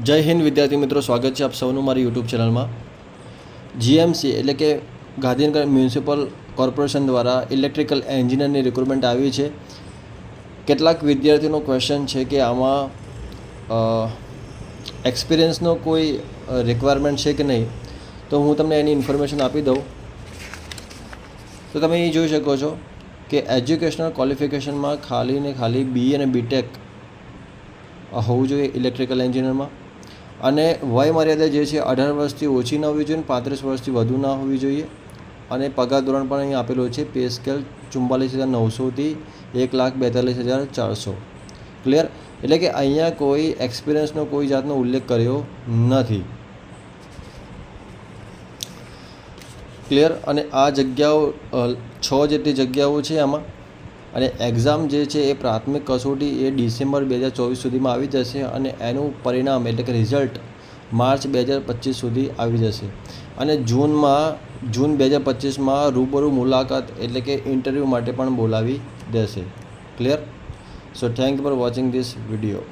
જય હિન્દ વિદ્યાર્થી મિત્રો, સ્વાગત છે આપ સૌનું મારી યુટ્યુબ ચેનલમાં. જીએમસી એટલે કે ગાંધીનગર મ્યુનિસિપલ કોર્પોરેશન દ્વારા ઇલેક્ટ્રિકલ એન્જિનિયરની રિક્રુટમેન્ટ આવી છે. કેટલાક વિદ્યાર્થીનો ક્વેશ્ચન છે કે આમાં એક્સપિરિયન્સનો કોઈ રિક્વાયરમેન્ટ છે કે નહીં? તો હું તમને એની ઇન્ફોર્મેશન આપી દઉં. તો તમે એ જોઈ શકો છો કે એજ્યુકેશનલ ક્વોલિફિકેશનમાં ખાલી ને ખાલી બી અને બીટેક હોવું જોઈએ ઇલેક્ટ્રિકલ એન્જિનિયરમાં. અને વય મર્યાદા જે છે, અઢાર વર્ષથી ઓછી ન હોવી જોઈએ અને પાંત્રીસ વર્ષથી વધુ ના હોવી જોઈએ. અને પગાર ધોરણ પણ અહીં આપેલું છે, પે સ્કેલ ચુમ્માલીસ હજાર નવસોથી એક લાખ બેતાલીસ હજાર ચારસો. ક્લિયર એટલે કે અહીંયા કોઈ એક્સપિરિયન્સનો કોઈ જાતનો ઉલ્લેખ કર્યો નથી. ક્લિયર અને આ જગ્યાઓ છ જેટલી જગ્યાઓ છે આમાં. અને એક્ઝામ જે છે એ પ્રાથમિક કસોટી એ ડિસેમ્બર બે હજાર ચોવીસ સુધીમાં આવી જશે અને એનું પરિણામ એટલે કે રિઝલ્ટ માર્ચ બે હજાર પચીસ સુધી આવી જશે. અને જૂનમાં, જૂન બે હજાર પચીસમાં રૂબરૂ મુલાકાત એટલે કે ઇન્ટરવ્યૂ માટે પણ બોલાવી દેશે. Clear so thank you for watching this video